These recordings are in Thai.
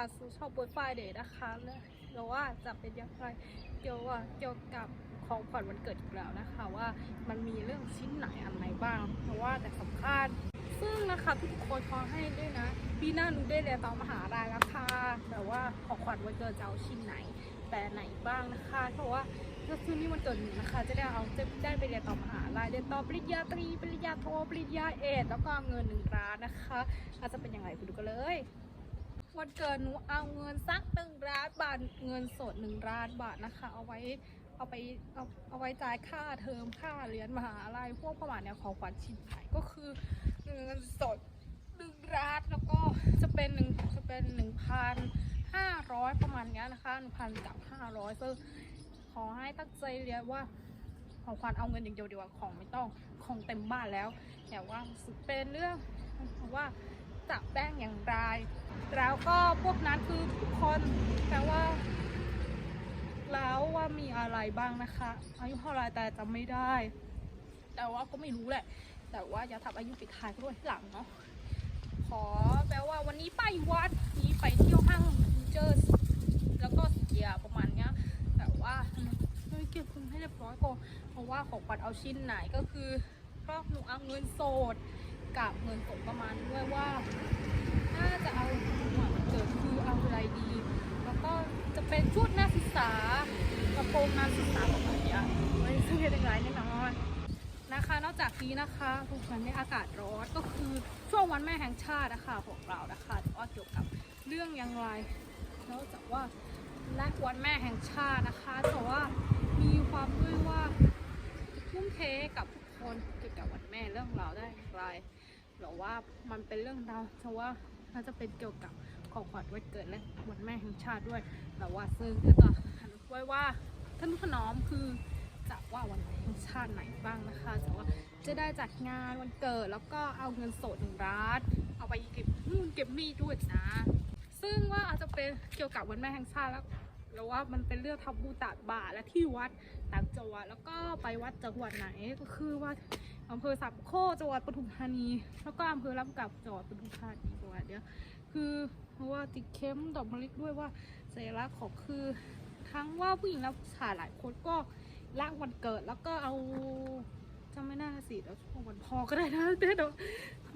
นะคะซื้อชอบบุญไฟเดย์นะคะแล้วว่าจะเป็นยังไงเกี่ยวว่าเกี่ยวกับของขวัญวันเกิดอีกแล้วนะคะ ว่ามันมีเรื่องชิ้นไหนอันไหนบ้าง เพราะว่าแต่สำคัญซึ่งนะคะทุกคนขอให้ด้วยนะปีหน้าหนูได้เรียนต่อมหาลัยแล้วค่ะแต่ว่าของขวัญวันเกิดจะเอาชิ้นไหนแต่ไหนบ้างนะคะเพราะว่าก็คือนี่มันเกิดหนูนะคะ จะได้เอาจะได้ไปเรียนต่อมหาลัยเรียนต่อปริญญาตรีปริญญาโทปริญญาเอกแล้วก็เงินหนึ่งล้านนะคะอาจจะเป็นยังไงไปดูกันเลย วันเกิดหนูเอาเงินสักหนึ่งล้านบาทเงินสดหนึ่งล้านบาทนะคะ เอาไว้เอาไปเอาเอาไว้จ่ายค่าเทอมค่าเรียนมหาลัยพวกประมาณเนี้ยของขวัญชิ้นใหญ่ก็คือเงินสดหนึ่งล้านแล้วก็จะเป็นหนึ่งจะเป็นหนึ่งพันห้าร้อยประมาณเนี้ยนะคะหนึ่งพันกับห้าร้อยซึ่งขอให้ตั้งใจเรียนว่าของขวัญเอาเงินอย่างเดียวดีกว่าของไม่ต้องของเต็มบ้านแล้วแต่ว่าเป็นเรื่องว่า จะแบ่งอย่างไร แล้วก็พวกนั้นคือทุกคนแปลว่า แล้วว่ามีอะไรบ้างนะคะ อายุเท่าไรแต่จำไม่ได้ แต่ว่าก็ไม่รู้แหละ แต่ว่าอย่าทำอายุปิดท้ายด้วยหลังเนาะขอแปลว่าวันนี้ไปวัดนี้ไปเที่ยวห้างเจอร์แล้วก็เกียร์ประมาณเนี้ย แต่ว่าเฮ้ยเก็บคุณให้เรียบร้อยก่อนเพราะว่าของขวัญเอาชิ้นไหนก็คือก็หนูเอาเงินโสด กับเงินสดประมาณด้วยว่าน่าจะเอาหัวมันเกิดคือเอาอะไรดี แล้วก็จะเป็นชุดนักศึกษากระโปรงนักศึกษาประมาณเนี้ยไว้ซื้อเป็นไรแน่นอนนะคะนอกจากนี้นะคะทุกวันในอากาศร้อนก็คือช่วงวันแม่แห่งชาตินะคะของเรานะคะแต่ว่าเกี่ยวกับเรื่องอย่างไรนอกจากว่าและวันแม่แห่งชาตินะคะ แต่ว่ามีความด้วยว่าทุ่มเทกับทุกคนเกี่ยวกับวันแม่เรื่องราวได้อย่างไร หรือว่ามันเป็นเรื่องราวเพราะว่าน่าจะเป็นเกี่ยวกับของขวัญวันเกิดและวันแม่แห่งชาติด้วย แต่ว่าซึ่งก็จะหันไว้ว่าท่านถนอมคือจะว่าวันแม่แห่งชาติไหนบ้างนะคะแต่ว่าจะได้จัดงานวันเกิดแล้วก็เอาเงินสดหนึ่งล้านเอาไปเก็บนู่นเก็บนี่ด้วยนะ ซึ่งว่าอาจจะเป็นเกี่ยวกับวันแม่แห่งชาติแล้วแล้วว่ามันเป็นเรื่องทำบุญตักบาและที่วัดต่างจังหวัดแล้วก็ไปวัดจังหวัดไหนก็คือว่า อำเภอสามโคจังหวัดปทุมธานี แล้วก็อำเภอลำกับจังหวัดปทุมธานีจังหวัดเนี้ยคือเพราะว่าติดเข้มดอกมะลิด้วยว่าสัญลักษณ์ของคือทั้งว่าผู้หญิงและผู้ชายหลายคนก็ร่างวันเกิดแล้วก็เอาจำไม่น่าสิแล้วช่วงวันพ่อก็ได้นะแต่เดี๋ยว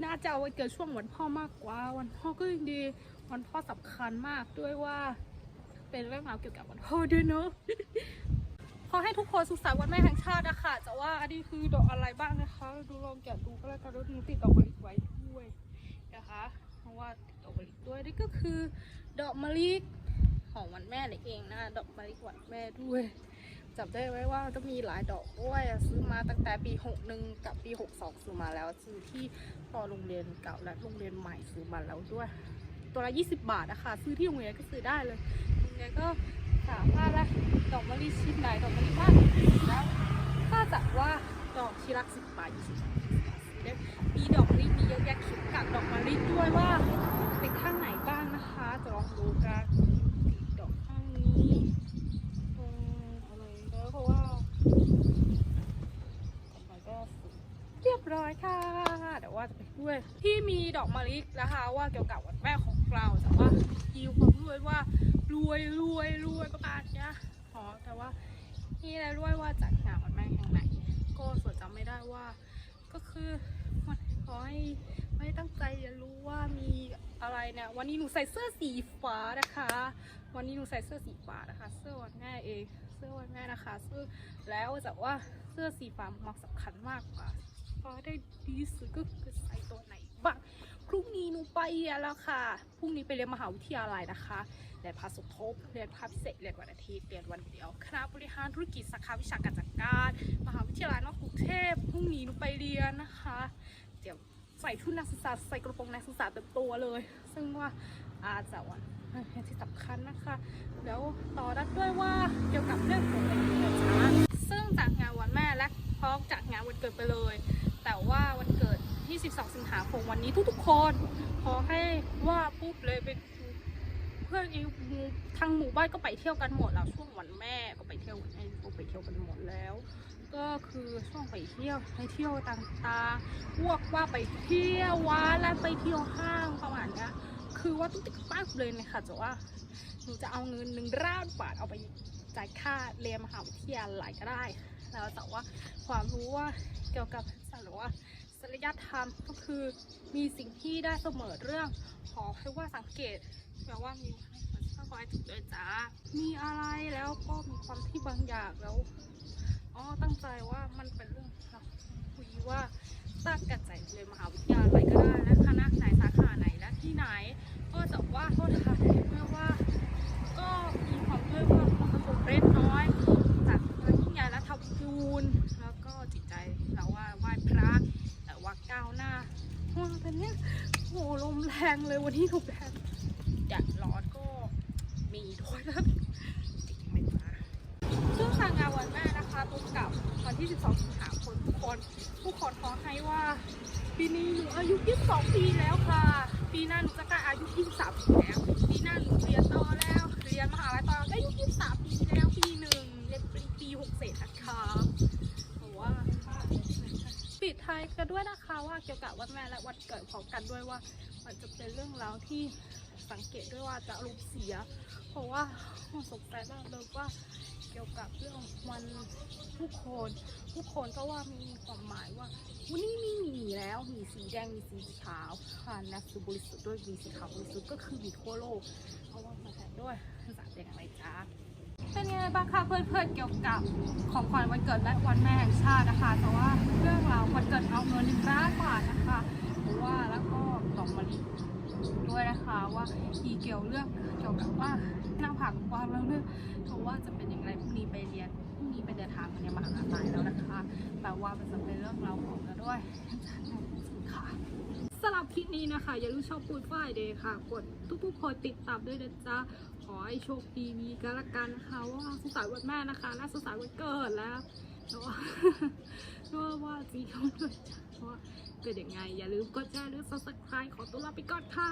น่าจะเอาไว้เกิดช่วงวันพ่อมากกว่า วันพ่อก็ยังดี วันพ่อสำคัญมากด้วยว่า เป็นเรื่องราวเกี่ยวกับวันพ่อด้วยเนาะ อให้ทุกคนสุขสันต์วันแม่แห่งชาตินะคะแต่ว่าอันนี้คือดอกอะไรบ้างนะคะ ดูลองแกะดูก็แล้วกันแล้วหนูติดดอกมะลิไว้ด้วยนะคะเพราะว่าติดดอกมะลิด้วยนี่ก็คือ ดอกมะลิของวันแม่นี่เองนะดอกมะลิวันแม่ด้วยจับได้ไว้ว่าจะมีหลายดอกด้วยซื้อมาตั้งแต่ปี 61 กับปี 62 ซื้อมาแล้วซื้อที่พอโรงเรียนเก่าและโรงเรียนใหม่ซื้อมาแล้วด้วย ตัวละ 20 บาทนะคะซื้อที่โรงเรียนก็ซื้อได้เลยโรงเรียนก็ สามารถละดอกมะลิชิ้นไหนดอกมะลิบ้านแล้วถ้าจากว่าดอกชีรักสิบบาทยี่สิบบาทได้มีดอกมะลิมีเยอะแยะเขียนกับดอกมะลิด้วยว่าเป็นข้างไหนบ้างนะคะจะลองดูกันดอกข้างนี้ตรงอะไรก็เพราะว่าต่อไปก็เรียบร้อยค่ะเดี๋ยวว่าจะไปด้วยที่มีดอกมะลินะคะ ว่าเกี่ยวกับวันแม่ของเราแต่ว่ายิวความรวยว่ารวยรวยรวยประมาณเนี้ยขอแต่ว่านี่แหละรวยว่าจัดงานวันแม่แห่งไหน ก็ส่วนจำไม่ได้ว่า ก็คือวันขอให้ไม่ตั้งใจเรียนรู้ว่ามีอะไรเนี่ยวันนี้หนูใส่เสื้อสีฟ้านะคะ วันนี้หนูใส่เสื้อสีฟ้านะคะ เสื้อวันแม่เอง เสื้อวันแม่นะคะซึ่งแล้วแต่ว่าเสื้อสีฟ้ามันสำคัญมากกว่า พอได้ดีสุดก็คือใส่ตัวไหนบ้าง พรุ่งนี้หนูไปเรียนแล้วค่ะ พรุ่งนี้ไปเรียนมหาวิทยาลัยนะคะเรียนภาษาสมทบเรียนภาคพิเศษเรียนวันอาทิตย์เรียนวันเดียว คณะบริหารธุรกิจสาขาวิชาการจัดการ มหาวิทยาลัยนอกกรุงเทพ พรุ่งนี้หนูไปเรียนนะคะ เดี๋ยวใส่ชุดนักศึกษาใส่กระโปรงนักศึกษาเต็มตัวเลย ซึ่งว่าอาจจะวันที่สำคัญนะคะ แล้วต่อนัดด้วยว่าเกี่ยวกับเรื่องของวันเกิดนะซึ่งจากงานวันแม่และพร้อมจากงานวันเกิดไปเลย แต่ว่าวันเกิด ที่ 12 สิงหาคมวันนี้ทุกๆคน ขอให้ว่าปุ๊บเลยเป็นเพื่อนอีทางหมู่บ้านก็ไปเที่ยวกันหมดแล้วช่วงวันแม่ก็ไปเที่ยววันก็ไปเที่ยวกันหมดแล้ว ก็คือช่วงไปเที่ยวไปเที่ยวต่างๆพวกว่าไปเที่ยววัดและไปเที่ยวห้างประมาณนี้คือว่าตุ๊กติ๊กปั๊บเลยนะคะแต่ว่าหนูจะเอาเงินหนึ่งล้านบาทเอาไปจ่ายค่าเรียนมหาวิทยาลัยก็ได้ แล้วแต่ว่าความรู้ว่าเกี่ยวกับศาสตร์หรือว่า จริยธรรมก็คือมีสิ่งที่ได้เสมอเรื่อง ขอให้ว่าสังเกตแปลว่ามีข้าคอยถูกด้วยจ้ามีอะไรแล้วก็มีความที่บางอย่างแล้วอ๋อตั้งใจว่ามันเป็นเรื่องเราคุยว่าตั้งกระจเรียมหาวิทยาลัยก็ได้และคณะไหนสาขาไหนและที่ไหนก็จะว่าโทษทานไม่ว่า ก็มีความเพื่อว่าความสำเร็จน้อย จากความยิ่งใหญ่และทำยูนแล้วก็จิตใจเราว่าไหว้พระ แต่ว่าก้าวหน้าว่าแต่เนี้ยโหลมแรงเลยวันนี้ถูกแดดแดดร้อนก็มีด้วยนะจริงไหมจ๊ะซึ่งทางงานวันแม่นะคะตรงกับวันที่ 12 สิงหาคมทุกคน ผู้คนขอให้ว่าปีนี้หนูอายุ 22 ปีแล้วค่ะ ปีหน้าหนูจะกลายอายุ 23 ปีแล้ว ปีหน้าหนูเรียนต่อแล้ว เรียนมหาลัยต่อก็อายุ 23 ปีแล้วปีหนึ่งเรียนเป็นปี6เศษนะคะเพราะว่าปิดท้ายกันด้ ว่าเกี่ยวกับวันแม่และวันเกิดของกันด้วยว่า มันจะเป็นเรื่องราวที่สังเกตด้วยว่าจะอารมณ์เสีย เพราะว่าสงสัยมากเลยว่าเกี่ยวกับเรื่องวันผู้คนผู้คนก็ว่ามีความหมายว่าวันนี้มีหมีแล้วมีสีแดงมีสีขาวค่ะนะคือบริสุทธิ์ด้วยมีสีขาวบริสุทธิ์ก็คือมีทั่วโลกเพราะว่ามาแทนด้วยภาษาเด็กอะไรจ้า เป็นยังไงบ้างคะเพื่อนๆเกี่ยวกับของขวัญวันเกิดและวันแม่แห่งชาตินะคะ แต่ว่าเรื่องราววันเกิดเอาเงินหนึ่งล้านบาทนะคะเพราะว่าแล้วก็ดอกมะลิด้วยนะคะว่าอีเกี่ยวเรื่องเกี่ยวกับว่าหน้าผากกว้างแล้วเรื่องเพราะว่าจะเป็นอย่างไรพรุ่งนี้ไปเรียนพรุ่งนี้ไปเดินทางไปเรียนมหาลัยแล้วนะคะแปลว่ามันจะเป็นเรื่องราวของกันด้วยค่ะ บคลิปนี้นะคะ อย่าลืมชอบปูดฝ้ายเดย์ค่ะ กดทุกๆคนติดตามด้วยนะจ๊ะ ขอให้โชคดีมีกันละกันนะคะว่าสุขสันต์วันแม่นะคะ และสุขสันต์วันเกิดแล้วแต่ว่าว่าว่าจีเขาด้วยจ้ะว่าเป็นยังไง อย่าลืมกดแชร์หรือ subscribe ขอตัวลาไปก่อนค่ะ